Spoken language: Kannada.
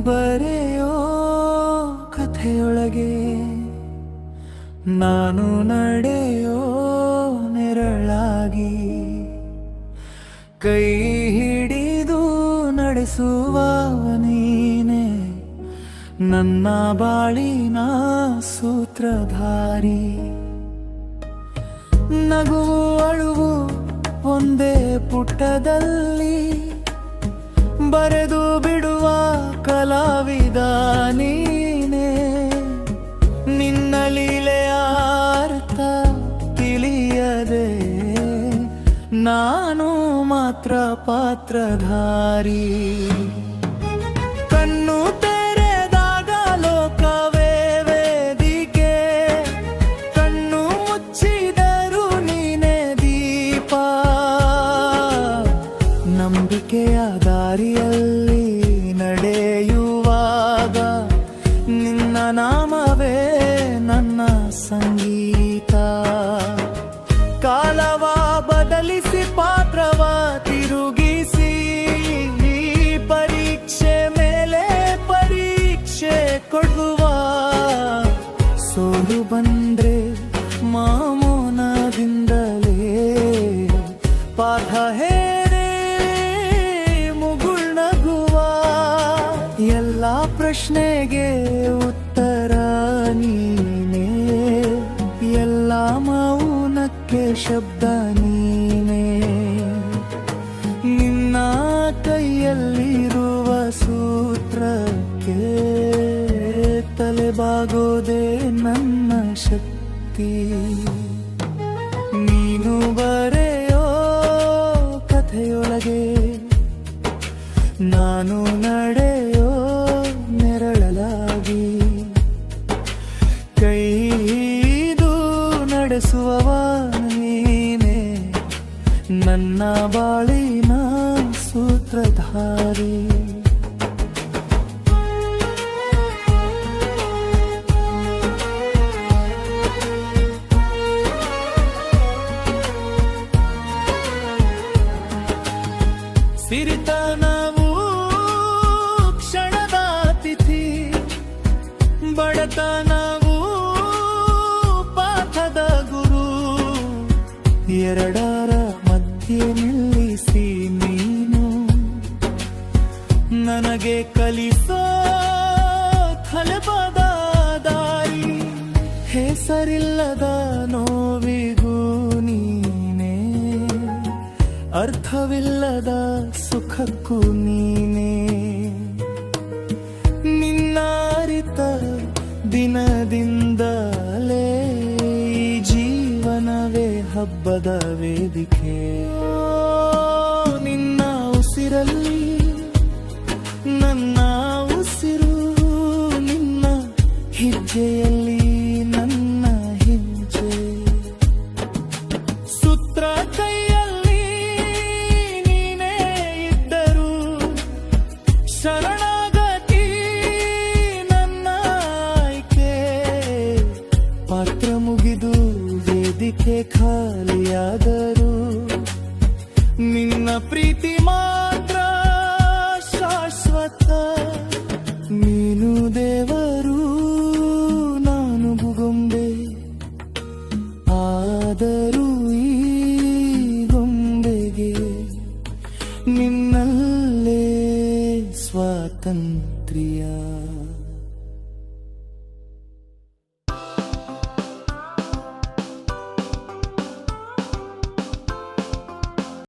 ಬರೆಯೋ ಕಥೆಯೊಳಗೆ ನಾನು ನಡೆಯೋ ನೆರಳಾಗಿ ಕೈ ಹಿಡಿದು ನಡೆಸುವ ನೀನೆ ನನ್ನ ಬಾಳಿನ ಸೂತ್ರಧಾರಿ. ನಗುವು ಅಳುವು ಒಂದೇ ಪುಟದಲ್ಲಿ ಬರೆದು ಕಲಾವಿದ ನೀನೆ. ನಿನ್ನ ಲೀಲೆಯ ಅರ್ಥ ತಿಳಿಯದೆ. ನಾನು ಮಾತ್ರ ಪಾತ್ರಧಾರಿ. ನಿನ್ನ ನಾಮವೇ ನನ್ನ ಸಂಗೀತ. ಕಾಲವ ಬದಲಿಸಿ ಪಾತ್ರವ ತಿರುಗಿಸಿ ಪರೀಕ್ಷೆ ಮೇಲೆ ಪರೀಕ್ಷೆ ಕೊಡುವ. ಸೋಲು ಬಂದ್ರೆ ಮಾಮೂನದಿಂದಲೇ ಪಾಠ ಹೇರೆ ಮುಗುಳ್ನಗುವ ಎಲ್ಲ ಪ್ರಶ್ನೆಗೆ ಮೌನಕ್ಕೆ ಶಬ್ದ ನೀನೇ. ನಿನ್ನ ಕೈಯಲ್ಲಿರುವ ಸೂತ್ರಕ್ಕೆ ತಲೆಬಾಗೋದೆ ನನ್ನ ಶಕ್ತಿ. ನೀನು ಬರೆಯೋ ಕಥೆಯೊಳಗೆ ನಾನು ನಡೆಯೋ ನೆರಳಲಾಗಿ. ಕೈ ನಡೆಸುವವ ನನ್ನ ಬಾಳಿನ ಸೂತ್ರಧಾರಿ. ಸಿರಿತನವು ಕ್ಷಣದ ಅತಿಥಿ ಬಡತನವು ಪಾಠದ ಗುರು ಎರಡರ ಮಧ್ಯೆ ನಿಲ್ಲಿಸಿ ನೀನು. ನನಗೆ ಕಲಿಸೋ ಫಲಪದ ದಾರಿ, ಹೆಸರಿಲ್ಲದ ನೋವಿಗೂ ನೀನೇ. ಅರ್ಥವಿಲ್ಲದ ಸುಖಕ್ಕೂ ನೀನೇ. ನಿನ್ನ ಅರಿತ ದಿನದಿಂದಲೇ ಹಬ್ಬದ ವೇದಿಕೆ. ವೇದಿಕೆ ಖಾಲಿಯಾದರೂ ನಿನ್ನ ಪ್ರೀತಿ ಮಾತ್ರ ಶಾಶ್ವತ.